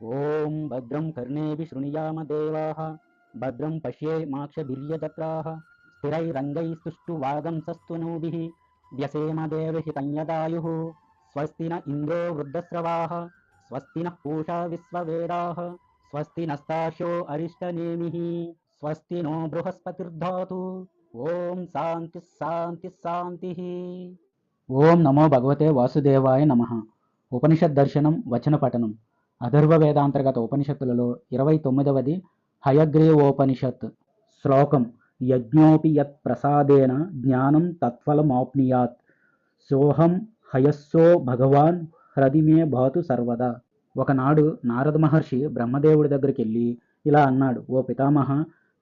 ॐ भद्रं कर्णेभिः शृणुयामदेवाः भद्रं पश्येमाक्षभिर्यजत्राः स्थिरैरङ्गैस्तुष्टुवागंसस्तुनूभिः व्यसेमदेवहितं यदायुः स्वस्ति न इन्द्रो वृद्धस्रवाः स्वस्ति नः पूषा विश्ववेदाः स्वस्ति नस्ताशो अरिष्टनेमिः स्वस्ति नो बृहस्पतिर्धातु ॐ शान्तिः शान्तिः शान्तिः ఓం నమో భగవతే వాసుదేవాయ నమ ఉపనిషత్ దర్శనం వచన పఠనం అథర్వ వేదాంతర్గత ఉపనిషత్తులలో ఇరవై తొమ్మిదవది హయగ్రీవోపనిషత్ శ్లోకం యజ్ఞోపి యత్ ప్రసాదేన జ్ఞానం తత్ఫలమాప్నియాత్. సోహం హయస్సో భగవాన్ హ్రదిమే భాతు సర్వదా. ఒకనాడు నారద మహర్షి బ్రహ్మదేవుడి దగ్గరికి వెళ్ళి ఇలా అన్నాడు ఓ పితామహ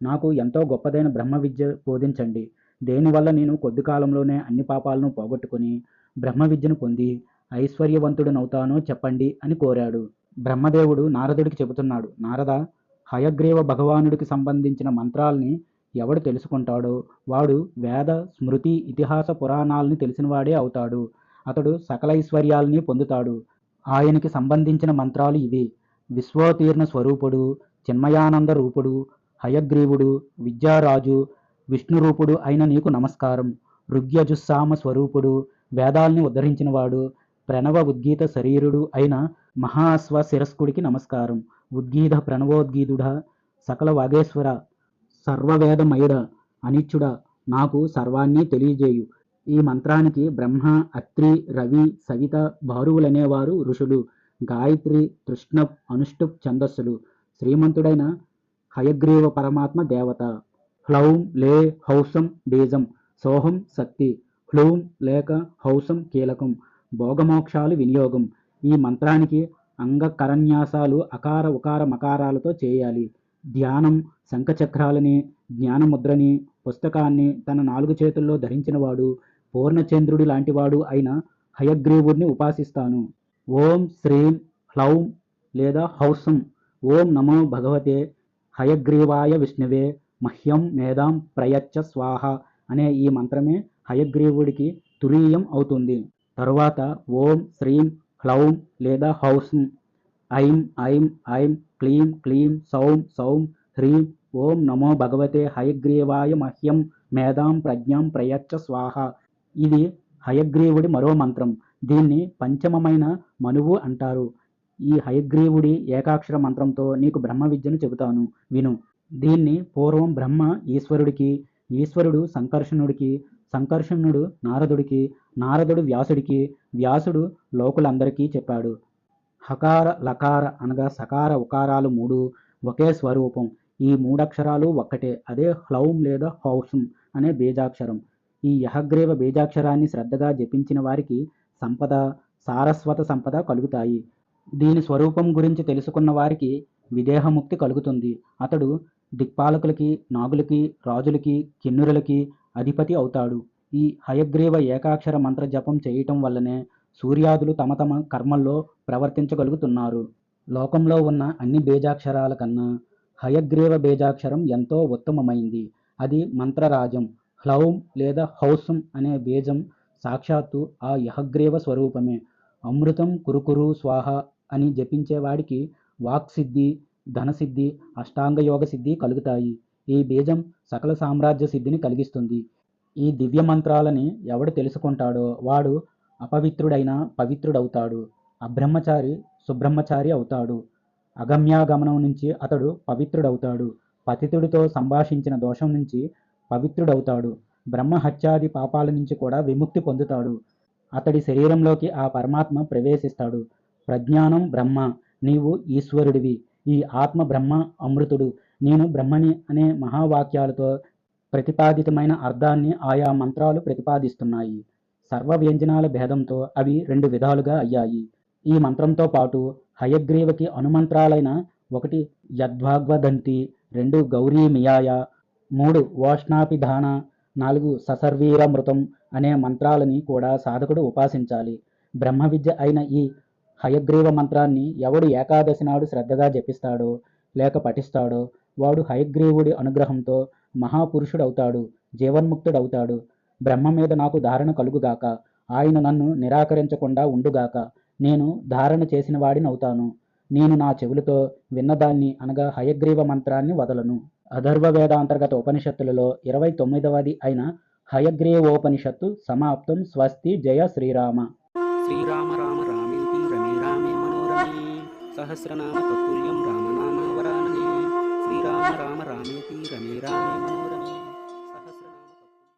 నాకు ఎంతో గొప్పదైన బ్రహ్మ విద్య బోధించండి. దేనివల్ల నేను కొద్ది కాలంలోనే అన్ని పాపాలను పోగొట్టుకుని బ్రహ్మ విద్యను పొంది ఐశ్వర్యవంతుడనవుతానో చెప్పండి అని కోరాడు. బ్రహ్మదేవుడు నారదుడికి చెబుతున్నాడు నారద హయగ్రీవ భగవానుడికి సంబంధించిన మంత్రాల్ని ఎవడు తెలుసుకుంటాడో? వాడు వేద స్మృతి ఇతిహాస పురాణాలని తెలిసినవాడే అవుతాడు. అతడు సకల ఐశ్వర్యాల్ని పొందుతాడు. ఆయనకి సంబంధించిన మంత్రాలు ఇవి. విశ్వోతీర్ణ స్వరూపుడు చిన్మయానంద రూపుడు హయగ్రీవుడు విద్యారాజు విష్ణురూపుడు అయిన నీకు నమస్కారం. ఋగ్యజుస్సామ స్వరూపుడు వేదాల్ని ఉద్ధరించినవాడు ప్రణవ ఉద్గీత శరీరుడు అయిన మహాశ్వ శిరస్కుడికి నమస్కారం. ఉద్గీధ ప్రణవోద్గీదుడ సకల వాగేశ్వర సర్వవేదమయుడ అనిచ్చుడ నాకు సర్వాన్ని తెలియజేయు. ఈ మంత్రానికి బ్రహ్మ అత్రి రవి సవిత భారువులనేవారు ఋషులు. గాయత్రి తృష్ణప్ అనుష్టుప్ ఛందస్సులు. శ్రీమంతుడైన హయగ్రీవ పరమాత్మ దేవత. హ్లౌం లే హౌసం బీజం సోహం శక్తి హ్లూం లేక హౌసం కీలకం. భోగమోక్షాలు వినియోగం. ఈ మంత్రానికి అంగకరన్యాసాలు అకార ఉకార మకారాలతో చేయాలి. ధ్యానం శంఖచక్రాలని జ్ఞానముద్రని పుస్తకాన్ని తన నాలుగు చేతుల్లో ధరించినవాడు పూర్ణచంద్రుడి లాంటివాడు అయిన హయగ్రీవుడిని ఉపాసిస్తాను. ఓం శ్రీం హ్లౌం లేదా హౌసం. ఓం నమో భగవతే హయగ్రీవాయ విష్ణువే మహ్యం మేధాం ప్రయచ్చ స్వాహ అనే ఈ మంత్రమే హయగ్రీవుడికి తురీయం అవుతుంది. తరువాత ఓం శ్రీం క్లౌన్ లేదా హౌసం. ఐం ఐం ఐం క్లీం క్లీం సౌం సౌం హ్రీం ఓం నమో భగవతే హయగ్రీవాయ మహ్యం మేధాం ప్రజ్ఞాం ప్రయచ్చ స్వాహ. ఇది హయగ్రీవుడి మరో మంత్రం. దీన్ని పంచమమైన మనువు అంటారు. ఈ హయగ్రీవుడి ఏకాక్షర మంత్రంతో నీకు బ్రహ్మ విద్యను చెబుతాను. విను. దీన్ని పూర్వం బ్రహ్మ ఈశ్వరుడికి ఈశ్వరుడు సంకర్షణుడికి సంకర్షణుడు నారదుడికి నారదుడు వ్యాసుడికి వ్యాసుడు లోకులందరికీ చెప్పాడు. హకార లకార అనగా సకార ఉకారాలు మూడు ఒకే స్వరూపం. ఈ మూడక్షరాలు ఒక్కటే అదే హ్లౌం లేదా హౌసం అనే బీజాక్షరం. ఈ యహగ్రీవ బీజాక్షరాన్ని శ్రద్ధగా జపించిన వారికి సంపద సారస్వత సంపద కలుగుతాయి. దీని స్వరూపం గురించి తెలుసుకున్న వారికి విదేహముక్తి కలుగుతుంది. అతడు దిక్పాలకులకి నాగులకి రాజులకి కిన్నురులకి అధిపతి అవుతాడు. ఈ హయగ్రీవ ఏకాక్షర మంత్ర జపం చేయటం వల్లనే సూర్యాదులు తమ తమ కర్మల్లో ప్రవర్తించగలుగుతున్నారు. లోకంలో ఉన్న అన్ని బీజాక్షరాల కన్నా హయగ్రీవ బీజాక్షరం ఎంతో ఉత్తమమైంది. అది మంత్రరాజం హ్లౌం లేదా హౌసం అనే బీజం సాక్షాత్తు ఆ యహగ్రీవ స్వరూపమే. అమృతం కురుకురు స్వాహ అని జపించేవాడికి వాక్సిద్ధి ధనసిద్ధి అష్టాంగయోగ సిద్ధి కలుగుతాయి. ఈ బీజం సకల సామ్రాజ్య సిద్ధిని కలిగిస్తుంది. ఈ దివ్య మంత్రాలని ఎవడు తెలుసుకుంటాడో వాడు అపవిత్రుడైన పవిత్రుడవుతాడు. అబ్రహ్మచారి సుబ్రహ్మచారి అవుతాడు. అగమ్యాగమనం నుంచి అతడు పవిత్రుడవుతాడు. పతితుడితో సంభాషించిన దోషం నుంచి పవిత్రుడవుతాడు. బ్రహ్మహత్యాది పాపాల నుంచి కూడా విముక్తి పొందుతాడు. అతడి శరీరంలోకి ఆ పరమాత్మ ప్రవేశిస్తాడు. ప్రజ్ఞానం బ్రహ్మ. నీవు ఈశ్వరుడివి. ఈ ఆత్మ బ్రహ్మ అమృతుడు. నేను బ్రహ్మని అనే మహావాక్యాలతో ప్రతిపాదితమైన అర్థాన్ని ఆయా మంత్రాలు ప్రతిపాదిస్తున్నాయి. సర్వ వ్యంజనాల భేదంతో అవి రెండు విధాలుగా అయ్యాయి. ఈ మంత్రంతో పాటు హయగ్రీవకి అనుమంత్రాలైన ఒకటి యద్వాగ్వదంతి రెండు గౌరీ మియాయ మూడు ఓష్ణాపిధాన నాలుగు ససర్వీరమృతం అనే మంత్రాలని కూడా సాధకుడు ఉపాసించాలి. బ్రహ్మ విద్య అయిన ఈ హయగ్రీవ మంత్రాన్ని ఎవడు ఏకాదశి నాడు శ్రద్ధగా జపిస్తాడో లేక పఠిస్తాడో వాడు హయగ్రీవుడి అనుగ్రహంతో మహాపురుషుడవుతాడు జీవన్ముక్తుడవుతాడు. బ్రహ్మ మీద నాకు ధారణ కలుగుగాక ఆయన నన్ను నిరాకరించకుండా ఉండుగాక నేను ధారణ చేసిన వాడినవుతాను నేను నా చెవులతో విన్నదాన్ని అనగా హయగ్రీవ మంత్రాన్ని వదలను. అధర్వ వేదాంతర్గత ఉపనిషత్తులలో ఇరవై తొమ్మిదవది అయిన హయగ్రీవోపనిషత్తు సమాప్తం. స్వస్తి జయ శ్రీరామ. శ్రీరామ రామ రామేతి రమే రామే మనోరమే. సహస్రనామ తత్తుల్యం రామ රාම රාමේති රමේ රාමේ මනෝරම